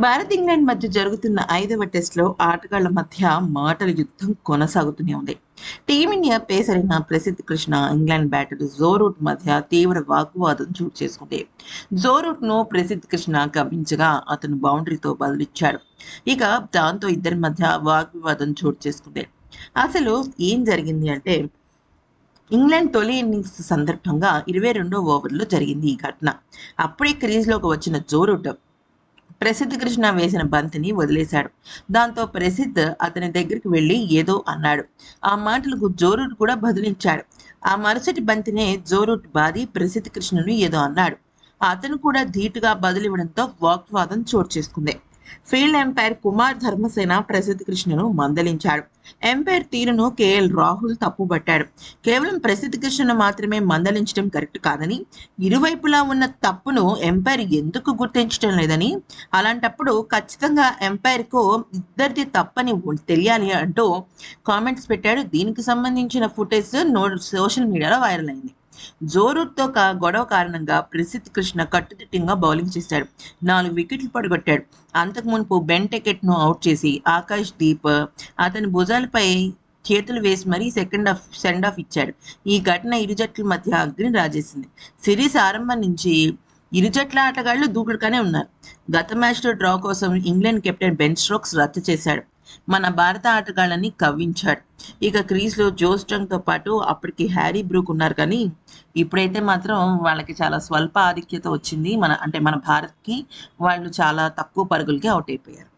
Bharat England మధ్య జరుగుతున్న ఐదవ టెస్ట్లో ఆటగాళ్ళ మధ్య మాటల యుద్ధం కొనసాగుతూనే ఉంది. Team India పేసరైన Prasidh Krishna England batter Joe Root మధ్య తీవ్ర వాగ్వాదం చోటు చేసుకుంది. జోరూట్ను ప్రసిద్ధ్ కృష్ణ గమనించగా అతను బౌండరీతో బదిలిచ్చాడు. ఇక దాంతో ఇద్దరి మధ్య వాగ్వివాదం చోటు చేసుకుంది. అసలు ఏం జరిగింది అంటే ఇంగ్లాండ్ తొలి ఇన్నింగ్స్ సందర్భంగా ఇరవై రెండో ఓవర్లో జరిగింది ఈ ఘటన. అప్పుడే క్రీజ్లోకి వచ్చిన జోరూట్ ప్రసిద్ధ్ కృష్ణ వేసిన బంతిని వదిలేశాడు. దాంతో ప్రసిద్ధ్ అతని దగ్గరికి వెళ్ళి ఏదో అన్నాడు. ఆ మాటలకు జోరూట్ కూడా బదులించాడు. ఆ మరుసటి బంతినే జోరూట్ బాది ప్రసిద్ధ్ కృష్ణను ఏదో అన్నాడు. అతను కూడా ధీటుగా బదులివ్వడంతో వాగ్వాదం చోటు చేసుకుంది ఫీల్డ్ ఎంపైర్ కుమార్ ధర్మసేన ప్రసిద్ధ్ కృష్ణను మందలించాడు. ఎంపైర్ తీరును కేఎల్ రాహుల్ తప్పుబట్టాడు. కేవలం ప్రసిద్ధ కృష్ణను మాత్రమే మందలించడం కరెక్ట్ కాదని ఇరువైపులా ఉన్న తప్పును ఎంపైర్ ఎందుకు గుర్తించడం లేదని అలాంటప్పుడు ఖచ్చితంగా ఎంపైర్కు ఇద్దరిది తప్పని తెలియాలి అంటూ కామెంట్స్ పెట్టాడు. దీనికి సంబంధించిన ఫుటేజ్ నో సోషల్ మీడియాలో వైరల్ అయింది. జోరూట్తో గొడవ కారణంగా ప్రసిద్ధ్ కృష్ణ కట్టుదిట్టంగా బౌలింగ్ చేశాడు. నాలుగు వికెట్లు పడగొట్టాడు. అంతకు మునుపు బెన్ను అవుట్ చేసి ఆకాష్ దీప్ అతని భుజాలపై చేతులు వేసి మరీ సెకండ్ ఆఫ్ సెండ్ ఆఫ్ ఇచ్చాడు. ఈ ఘటన ఇరు జట్ల మధ్య అగ్ని రాజేసింది. సిరీస్ ఆరంభం నుంచి ఇరు జట్ల ఆటగాళ్ళు దూకుడుగానే ఉన్నారు. గత మ్యాచ్లో డ్రా కోసం ఇంగ్లాండ్ కెప్టెన్ బెన్ స్ట్రోక్స్ రద్దు చేశాడు. మన భారత ఆటగాళ్ళని కవ్వించాడు. ఇక క్రీజ్లో జోస్టంగ్తో పాటు అప్పటికి హ్యారీ బ్రూక్ ఉన్నారు కానీ ఇప్పుడైతే మాత్రం వాళ్ళకి చాలా స్వల్ప ఆధిక్యత వచ్చింది. మన అంటే మన భారత్కి వాళ్ళు చాలా తక్కువ పరుగులకి అవుట్ అయిపోయారు.